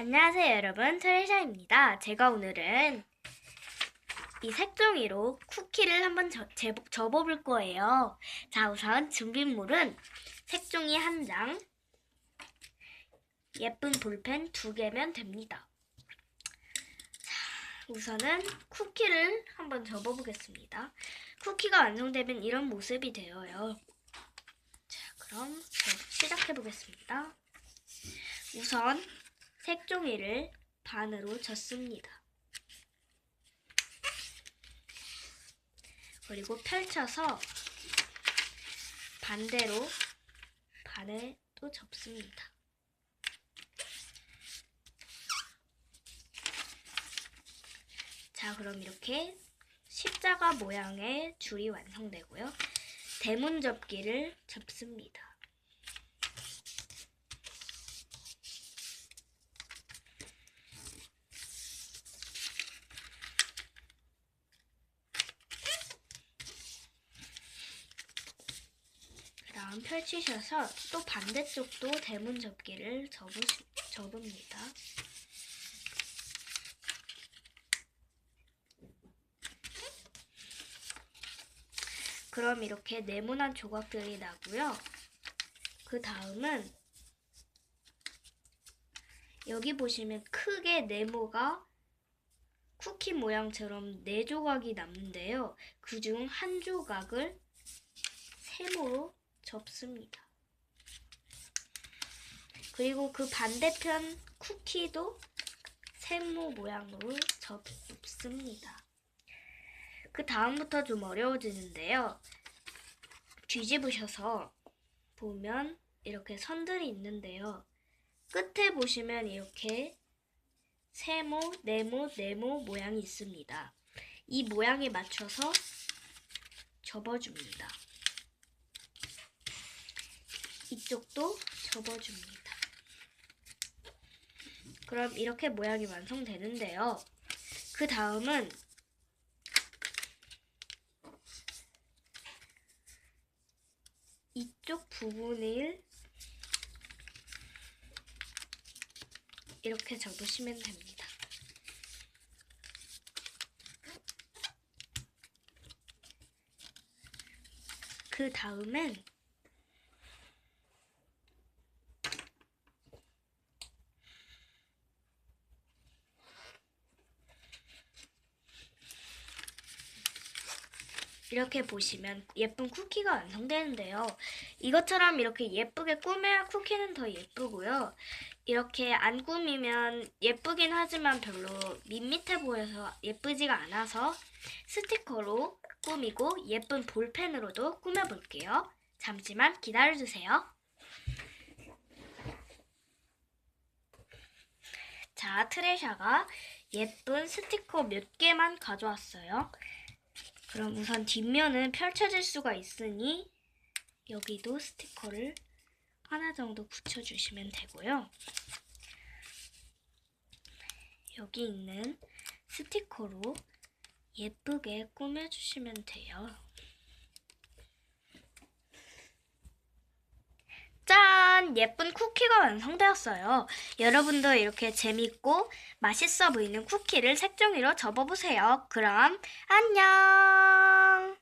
안녕하세요 여러분 트레샤입니다. 제가 오늘은 이 색종이로 쿠키를 한번 접어볼 거예요. 자 우선 준비물은 색종이 한 장, 예쁜 볼펜 두 개면 됩니다. 자 우선은 쿠키를 한번 접어보겠습니다. 쿠키가 완성되면 이런 모습이 되어요. 자 그럼 시작해 보겠습니다. 우선 색종이를 반으로 젓습니다. 그리고 펼쳐서 반대로 반을 또 접습니다. 자, 그럼 이렇게 십자가 모양의 줄이 완성되고요. 대문 접기를 접습니다. 다음 펼치셔서 또 반대쪽도 대문 접기를 접으시, 접읍니다. 그럼 이렇게 네모난 조각들이 나고요. 그 다음은 여기 보시면 크게 네모가 쿠키 모양처럼 네 조각이 남는데요. 그 중 한 조각을 세모로 접습니다. 그리고 그 반대편 쿠키도 세모 모양으로 접습니다. 그 다음부터 좀 어려워지는데요. 뒤집으셔서 보면 이렇게 선들이 있는데요. 끝에 보시면 이렇게 세모, 네모, 네모 모양이 있습니다. 이 모양에 맞춰서 접어줍니다. 이쪽도 접어줍니다. 그럼 이렇게 모양이 완성되는데요. 그 다음은 이쪽 부분을 이렇게 접으시면 됩니다. 그 다음은 이렇게 보시면 예쁜 쿠키가 완성되는데요. 이것처럼 이렇게 예쁘게 꾸며야 쿠키는 더 예쁘고요. 이렇게 안 꾸미면 예쁘긴 하지만 별로 밋밋해 보여서 예쁘지가 않아서 스티커로 꾸미고 예쁜 볼펜으로도 꾸며볼게요. 잠시만 기다려주세요. 자, 트레샤가 예쁜 스티커 몇 개만 가져왔어요. 그럼 우선 뒷면은 펼쳐질 수가 있으니 여기도 스티커를 하나 정도 붙여주시면 되고요. 여기 있는 스티커로 예쁘게 꾸며주시면 돼요. 짠! 예쁜 쿠키가 완성되었어요. 여러분도 이렇게 재밌고 맛있어 보이는 쿠키를 색종이로 접어보세요. 그럼 안녕!